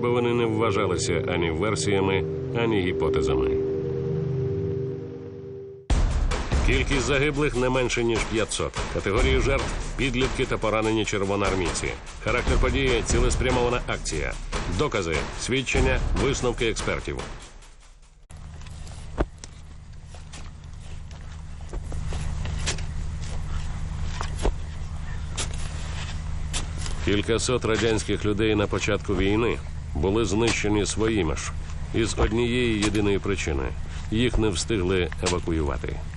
бо вони не вважалися ані версіями, ані гіпотезами. Кількість загиблих не менше ніж 500. Категорії жертв підлітки та поранені червоноармійці. Характер події цілеспрямована акція. Докази, свідчення, висновки експертів. Кількасот радянських людей на початку війни були знищені своїми ж із однієї єдиної причини їх не встигли евакуювати. –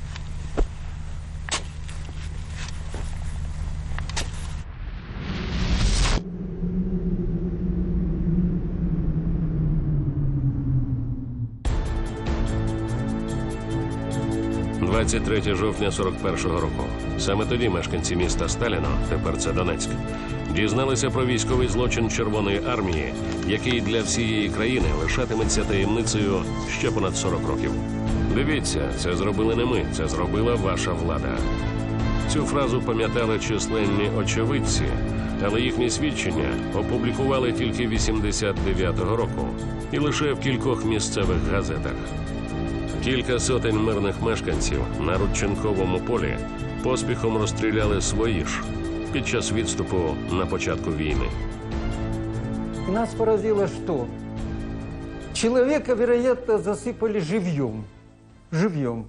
23 жовтня 41-го року. Саме тоді мешканці міста Сталіно, тепер це Донецьк, дізналися про військовий злочин Червоної армії, який для всієї країни лишатиметься таємницею ще понад 40 років. Дивіться, це зробили не ми, це зробила ваша влада. Цю фразу пам'ятали численні очевидці, але їхні свідчення опублікували тільки 89-го року і лише в кількох місцевих газетах. Кілька сотень мирних мешканців на Рудченковому полі поспіхом розстріляли свої ж під час відступу на початку війни. Нас поразило что? Человека, вероятно, засыпали живьем. Живьем.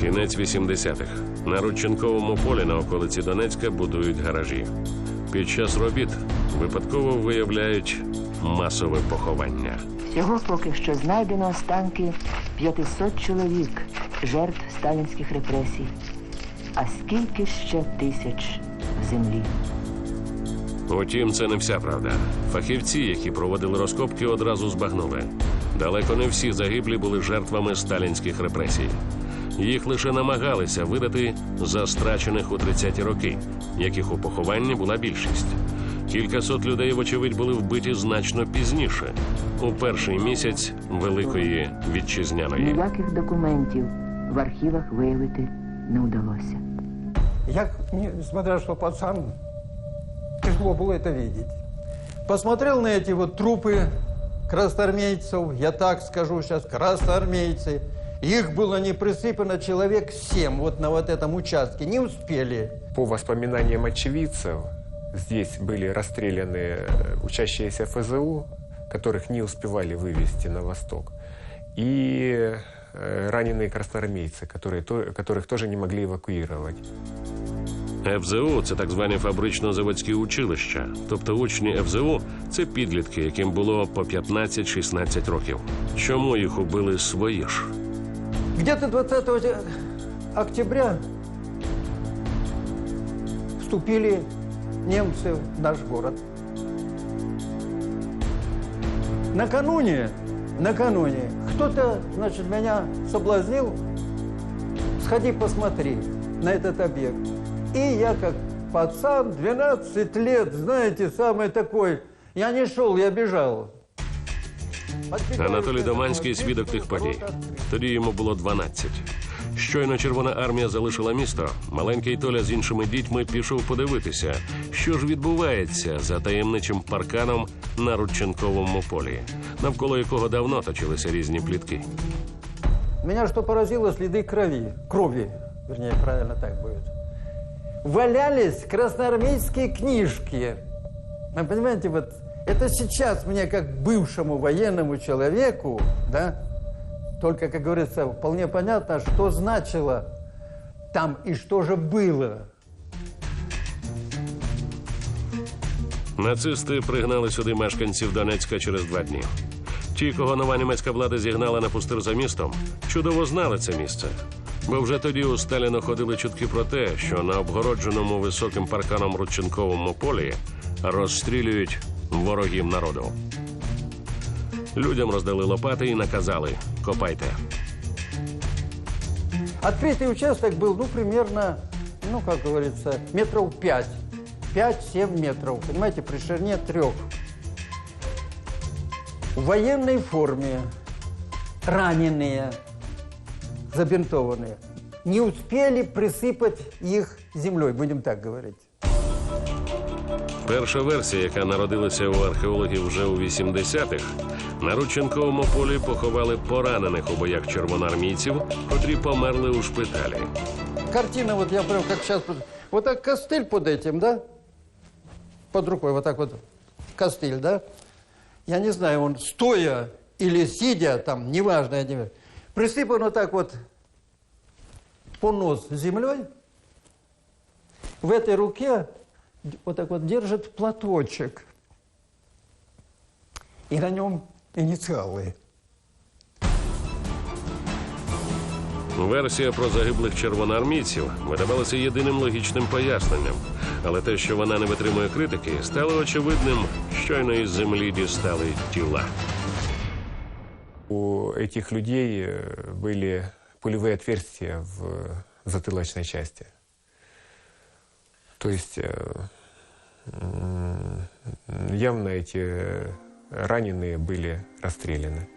Кінець 80-х. На Рудченковому полі на околиці Донецька будують гаражі. Під час робіт випадково виявляють масове поховання. Всього поки що знайдено останки 500 чоловік, жертв сталінських репресій. А скільки ще тисяч землі? Утім, це не вся правда. Фахівці, які проводили розкопки, одразу збагнули. Далеко не всі загиблі були жертвами сталінських репресій. Їх лише намагалися видати за страчених у 30-ті роки, яких у похованні була більшість. Кількасот людей, вочевидь, були вбиті значно пізніше, у перший місяць Великої вітчизняної. Ніяких документів в архівах виявити не вдалося. Я, несмотря что пацан, тяжело было это видеть. Посмотрел на эти вот трупы красноармейцев, я так скажу сейчас, красноармейцы. Их было не присыпано человек семь вот на вот этом участке. Не успели. По воспоминаниям очевидцев, здесь были расстреляны э, учащиеся ФЗУ, которых не успевали вывести на восток, и раненые красноармейцы, которые, то- которых тоже не могли эвакуировать. ФЗУ це так звані фабрично-заводські училища. Тобто учні ФЗУ це підлітки, яким було по 15-16 років. Чому їх убили свої ж? Где-то 20 октября вступили немцы в наш город. Накануне, накануне кто-то, значит, меня соблазнил, сходи посмотри на этот объект. И я как пацан, 12 лет, знаете, самый такой, я не шел, я бежал. Подбегаю к Анатолій этому Доманський объекту, свідок тих подій. ворота открыты. Тоді йому було 12. Щойно Червона армія залишила місто. Маленький Толя з іншими дітьми пішов подивитися, що ж відбувається за таємничим парканом на Рудченковому полі, навколо якого давно точилися різні плітки. Меня что поразило, следы крови. Крови, вернее, правильно так будет. Валялись красноармейские книжки. Вы понимаете, вот это сейчас мне, как бывшему военному человеку, да, только, как говорится, вполне понятно, что значило там и что же было. Нацисти пригнали сюди мешканців Донецька через два дні. Ті, кого нова німецька влада зігнала на пустир за містом, чудово знали це місце. Бо вже тоді у Сталіна ходили чутки про те, що на обгородженому високим парканом Рудченковому полі розстрілюють ворогів народу. Людям роздали лопати і наказали копайте. Открытый участок был, ну, примерно, ну, как говорится, метров пять. 5-7 метров, понимаете, при ширине трех. В военной форме, раненые, забинтованные. Не успели присыпать их землей, будем так говорить. Перша версія, яка народилася у археологів вже у 80-х, на Рудченковому полі поховали поранених у боях червоноармійців, котрі померли у шпиталі. Картина, вот я прям как сейчас... Вот так костыль под этим, да? Под рукой, вот так вот костыль, да? Я не знаю, он стоя или сидя, там, неважно, я не знаю. Присыпан вот так вот понос землей. В этой руке вот так вот держит платочек. И на нем инициалы. Версія про загиблих червоноармійців видавалася єдиним логічним поясненням, але те, що вона не витримує критики, стало очевидним, щойно із землі дістали тіла. У этих людей э, были пулевые отверстия в затылочной части. То есть э, м, явно эти раненые были расстреляны.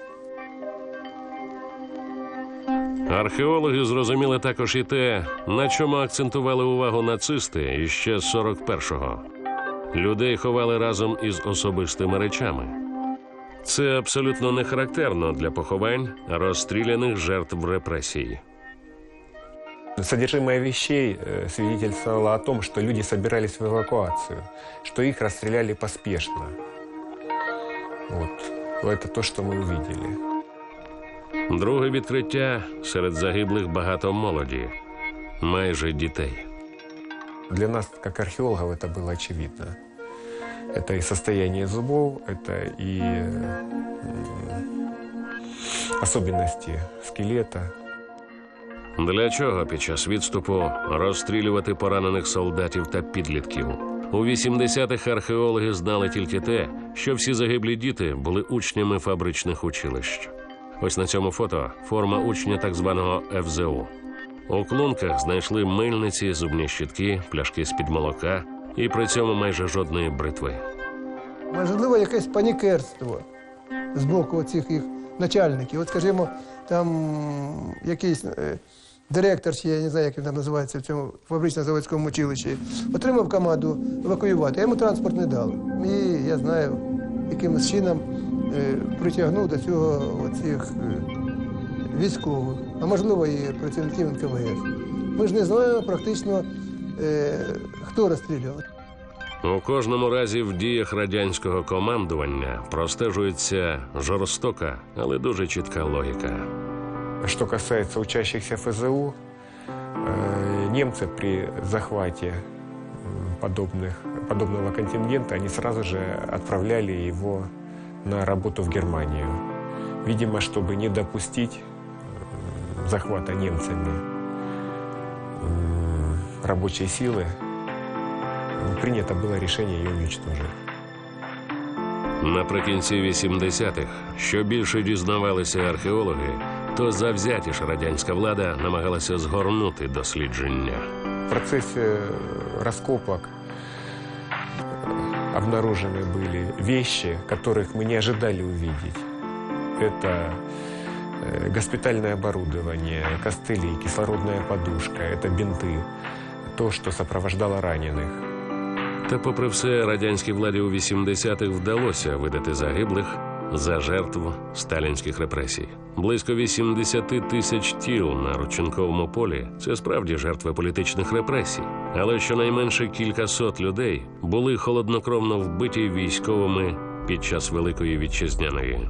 Археологи зрозуміли також і те, на чому акцентували увагу нацисти іще з 41-го. Людей ховали разом із особистими речами. Це абсолютно не характерно для поховань розстріляних жертв репресій. Содержимое вещей э, свидетельствовало о том, что люди собирались в эвакуацию, что их расстреляли поспешно. Вот. Это то, что мы увидели. Друге відкриття серед загиблих багато молоді, майже дітей. Для нас, как археологов, это было очевидно. Это и состояние зубов, это и м, особенности скелета. Для чого під час відступу розстрілювати поранених солдатів та підлітків? У 80-х археологи знали тільки те, що всі загиблі діти були учнями фабричних училищ. Ось на цьому фото форма учня так званого ФЗУ. У клунках знайшли мильниці, зубні щітки, пляшки з-під молока і при цьому майже жодної бритви. Можливо, якесь панікерство з боку цих їх начальників. От, скажімо, там якийсь е, директор, чи я не знаю, як він там називається в цьому фабрично-заводському училищі, отримав команду евакуювати, йому транспорт не дали. І я знаю, якимось чином е, притягнув до цього оцих е, військових, а можливо і працівників НКВС. Ми ж не знаємо практично, е, хто розстрілював. У кожному разі в діях радянського командування простежується жорстока, але дуже чітка логіка. Что касается учащихся ФЗУ, э, немцы при захвате м, подобных, подобного контингента, они сразу же отправляли его на работу в Германию. Видимо, чтобы не допустить м, захвата немцами м, рабочей силы, м, принято было решение ее уничтожить. Наприкінці 80-х, що більше дізнавалися археологи, то завзятіша радянська влада намагалася згорнути дослідження. В процессе раскопок э, обнаружены были вещи, которых мы не ожидали увидеть. Это э, госпитальное оборудование, костыли, кислородная подушка, это бинты, то, что сопровождало раненых. Та, попри все, радянській владі у 80-х вдалося видати загиблих за жертв сталінських репресій. Близько 80 тисяч тіл на Рученковому полі це справді жертви політичних репресій. Але щонайменше кількасот людей були холоднокровно вбиті військовими під час Великої вітчизняної.